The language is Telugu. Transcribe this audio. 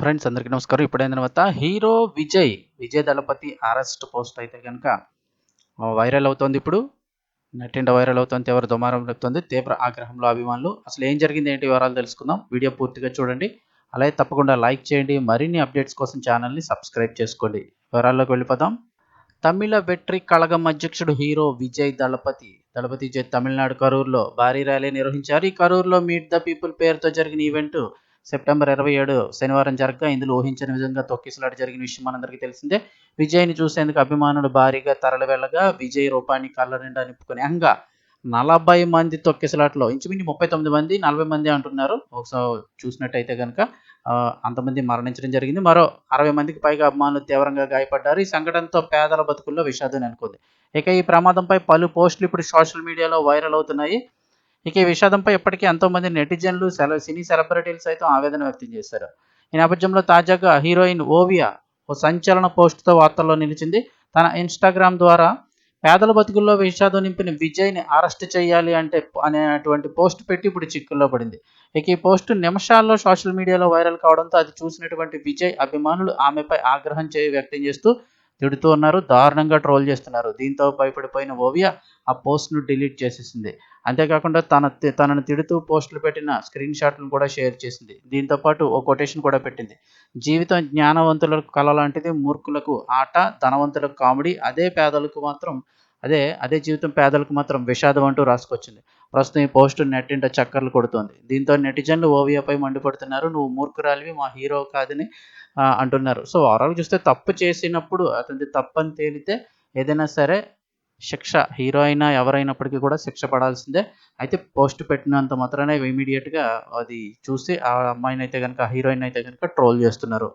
ఫ్రెండ్స్ అందరికీ నమస్కారం. ఇప్పుడైన తర్వాత hero Vijay Vijay Thalapathy arrest post అయితే కనుక వైరల్ అవుతోంది ఇప్పుడు. నటిండ వైరల్ అవుతుంది ఎవరు దుమారం రేపుతోంది తీవ్ర ఆగ్రహంలో అభిమానులు. అసలు ఏం జరిగింది ఏంటి వివరాలు తెలుసుకుందాం. వీడియో పూర్తిగా చూడండి. అలాగే తప్పకుండా లైక్ చేయండి. మరిన్ని అప్డేట్స్ కోసం ఛానల్ని సబ్స్క్రైబ్ చేసుకోండి. వివరాల్లోకి వెళ్ళిపోదాం. తమిళ వెట్రి కళగం అధ్యక్షుడు హీరో విజయ్ దళపతి దళపతి విజయ్ తమిళనాడు కరూర్లో భారీ ర్యాలీ నిర్వహించారు. ఈ కరూర్లో మీట్ ద పీపుల్ పేరుతో జరిగిన ఈవెంట్ సెప్టెంబర్ ఇరవై ఏడు శనివారం జరగగా ఇందులో ఊహించని విధంగా తొక్కిసలాట జరిగిన విషయం మనందరికీ తెలిసిందే. విజయ్ని చూసేందుకు అభిమానులు భారీగా తరలి వెళ్ళగా విజయ్ రూపాన్ని కళ్ళ నిండా నింపుకుని అంగా నలభై మంది తొక్కిసలాట్లో ఇంచుమించు ముప్పై తొమ్మిది మంది నలభై మంది అంటున్నారు. ఒకసారి చూసినట్టయితే కనుక అంతమంది మరణించడం జరిగింది. మరో అరవై మందికి పైగా అభిమానులు తీవ్రంగా గాయపడ్డారు. ఈ సంఘటనతో పేదల బతుకుల్లో విషాదం నెలకొంది. ఇక ఈ ప్రమాదంపై పలు పోస్టులు ఇప్పుడు సోషల్ మీడియాలో వైరల్ అవుతున్నాయి. ఇక ఈ విషాదంపై ఇప్పటికీ ఎంతోమంది నెటిజన్లు సెల సినీ సెలబ్రిటీలు సైతం ఆవేదన వ్యక్తం చేశారు. ఈ నేపథ్యంలో తాజాగా హీరోయిన్ ఓవియా ఓ సంచలన పోస్టుతో వార్తల్లో నిలిచింది. తన ఇన్స్టాగ్రామ్ ద్వారా పేదల బతుకుల్లో విషాదం నింపిన విజయ్ని అరెస్ట్ చేయాలి అంటే అనేటువంటి పోస్ట్ పెట్టి ఇప్పుడు చిక్కుల్లో పడింది. ఇక ఈ పోస్ట్ నిమిషాల్లో సోషల్ మీడియాలో వైరల్ కావడంతో అది చూసినటువంటి విజయ్ అభిమానులు ఆమెపై ఆగ్రహం చే వ్యక్తం చేస్తూ తిడుతూ ఉన్నారు. దారుణంగా ట్రోల్ చేస్తున్నారు. దీంతో భయపడిపోయిన ఓవియా ఆ పోస్ట్ను డిలీట్ చేసేసింది. అంతేకాకుండా తన తనను తిడుతూ పోస్టులు పెట్టిన స్క్రీన్ షాట్లను కూడా షేర్ చేసింది. దీంతో పాటు ఓ కొటేషన్ కూడా పెట్టింది. జీవితం జ్ఞానవంతులకు కళ లాంటిది మూర్ఖులకు ఆట ధనవంతులకు కామెడీ అదే పేదలకు మాత్రం అదే అదే జీవితం పేదలకు మాత్రం విషాదం అంటూ రాసుకొచ్చింది. ప్రస్తుతం ఈ పోస్టు నెట్టింట చక్కర్లు కొడుతోంది. దీంతో నెటిజన్లు ఓవియాపై మండిపడుతున్నారు. నువ్వు మూర్ఖురాలివి మా హీరో కాదని అంటున్నారు. సో ఓవరాల్ చూస్తే తప్పు చేసినప్పుడు అతనిది తప్పని తేలితే ఏదైనా సరే శిక్ష హీరో అయినా ఎవరైనప్పటికీ కూడా శిక్ష పడాల్సిందే. అయితే పోస్ట్ పెట్టినంత మాత్రమే ఇమీడియట్గా అది చూసి ఆ అమ్మాయిని అయితే కనుక హీరోయిన్ అయితే కనుక ట్రోల్ చేస్తున్నారు.